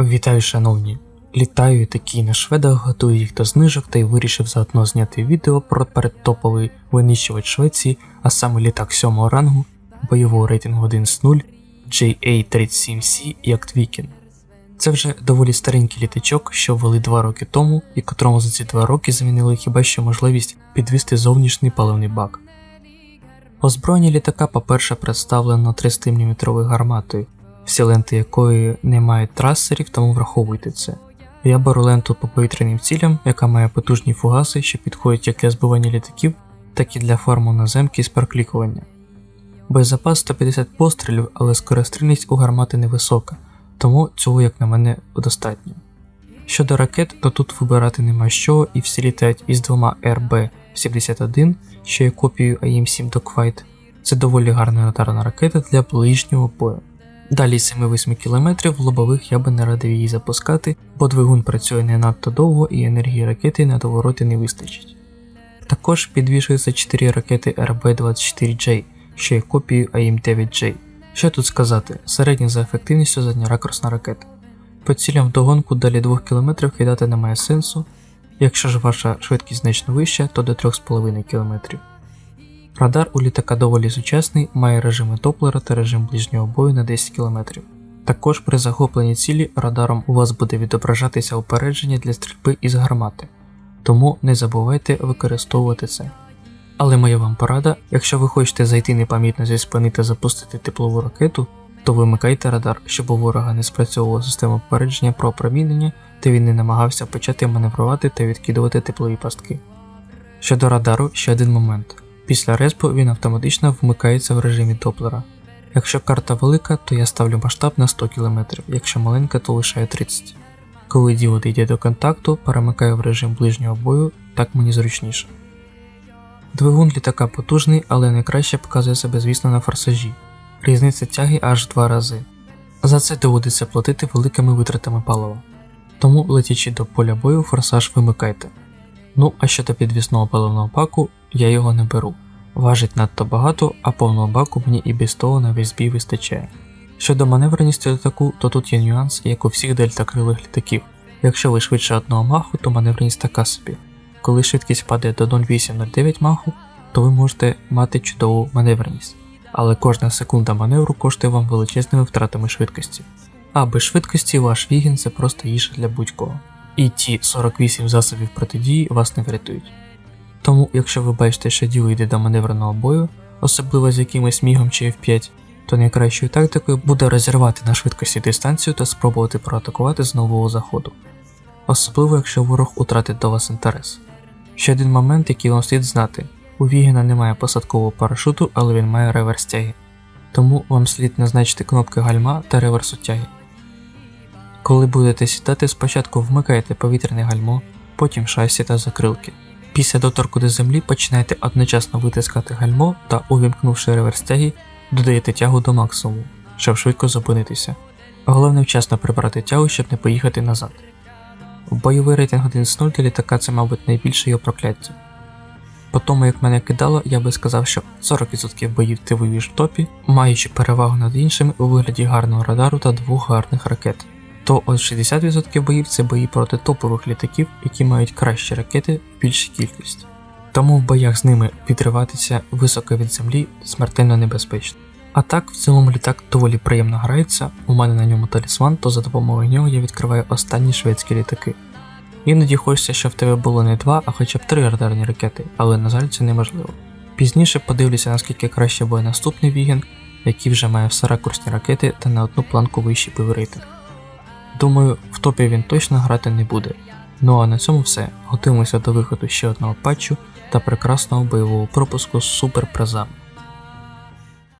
Вітаю, шановні! Літаю такі на шведах, готую їх до знижок та й вирішив заодно зняти відео про передтоповий винищувач Швеції, а саме літак 7 рангу, бойового рейтингу 1 з 0 JA-37C як Viking. Це вже доволі старенький літачок, що ввели 2 роки тому, і котрому за ці 2 роки замінили хіба що можливість підвести зовнішній паливний бак. Озброєння літака, по-перше, представлено 300-мм гарматою, всі ленти якої не мають трасерів, тому враховуйте це. Я беру ленту по повітряним цілям, яка має потужні фугаси, що підходять як для збивання літаків, так і для фарму наземки з проклікування. Боєзапас 150 пострілів, але скорострільність у гармати невисока, тому цього, як на мене, достатньо. Щодо ракет, то тут вибирати нема що і всі літають із двома RB-71, що є копією AIM-7 Dogfight. Це доволі гарна радарна ракета для ближнього бою. Далі 7-8 км лобових я би не радив її запускати, бо двигун працює не надто довго і енергії ракети на довороти не вистачить. Також підвішуються 4 ракети RB-24J, що є копією AIM-9J. Що тут сказати, середня за ефективністю задньоракурсна ракета. По цілям вдогонку далі 2 км кидати немає сенсу, якщо ж ваша швидкість значно вища, то до 3,5 км. Радар у літака доволі сучасний, має режими Доплера та режим ближнього бою на 10 км. Також при захопленні цілі радаром у вас буде відображатися упередження для стрільби із гармати, тому не забувайте використовувати це. Але моя вам порада, якщо ви хочете зайти непомітно зі спини та запустити теплову ракету, то вимикайте радар, щоб у ворога не спрацьовувала система попередження про опромінення, та він не намагався почати маневрувати та відкидувати теплові пастки. Щодо радару, ще один момент. Після респу він автоматично вмикається в режимі Доплера. Якщо карта велика, то я ставлю масштаб на 100 км, якщо маленька, то лишаю 30 Коли діло йде до контакту, перемикаю в режим ближнього бою, так мені зручніше. Двигун літака потужний, але найкраще показує себе, звісно, на форсажі. Різниця тяги аж два рази. За це доводиться платити великими витратами палива. Тому, летячи до поля бою, форсаж вимикайте. Ну а щодо підвісного паливного баку, я його не беру. Важить надто багато, а повного баку мені і без того на весь бій вистачає. Щодо маневреності літаку, то тут є нюанс, як у всіх дельтакрилих літаків. Якщо ви швидше одного маху, то маневреність така собі. Коли швидкість падає до 0,8-0,9 маху, то ви можете мати чудову маневреність. Але кожна секунда маневру коштує вам величезними втратами швидкості. А без швидкості ваш вігін це просто їжа для будь-кого. І ті 48 засобів протидії вас не врятують. Тому, якщо ви бачите, що діло йде до маневреного бою, особливо з якимось мігом чи F5, то найкращою тактикою буде розірвати на швидкості дистанцію та спробувати проатакувати з нового заходу. Особливо, якщо ворог утратить до вас інтерес. Ще один момент, який вам слід знати: у Вігена немає посадкового парашуту, але він має реверс тяги. Тому вам слід назначити кнопки гальма та реверсу тяги. Коли будете сідати, спочатку вмикайте повітряне гальмо, потім шасі та закрилки. Після доторку до землі починайте одночасно витискати гальмо та, увімкнувши реверс тяги, додаєте тягу до максимуму, щоб швидко зупинитися. Головне вчасно прибрати тягу, щоб не поїхати назад. Бойовий рейтинг 1 з 0 для літака це, мабуть, найбільше його прокляття. По тому, як мене кидало, я би сказав, що 40% боїв ти вивіш в топі, маючи перевагу над іншими у вигляді гарного радару та двох гарних ракет. То от 60% боїв це бої проти топових літаків, які мають кращі ракети в більшій кількості. Тому в боях з ними підриватися високо від землі смертельно небезпечно. А так, в цілому літак доволі приємно грається, у мене на ньому талісман, то за допомогою нього я відкриваю останні шведські літаки. Іноді хочеться, щоб в тебе було не два, а хоча б три радарні ракети, але на жаль це неможливо. Пізніше подивлюся, наскільки краще буде наступний Віген, який вже має все ракурсні ракети та на одну планку вищий піврейтинг. Думаю, в топі він точно грати не буде. Ну а на цьому все. Готуємося до виходу ще одного патчу та прекрасного бойового пропуску з суперпризами.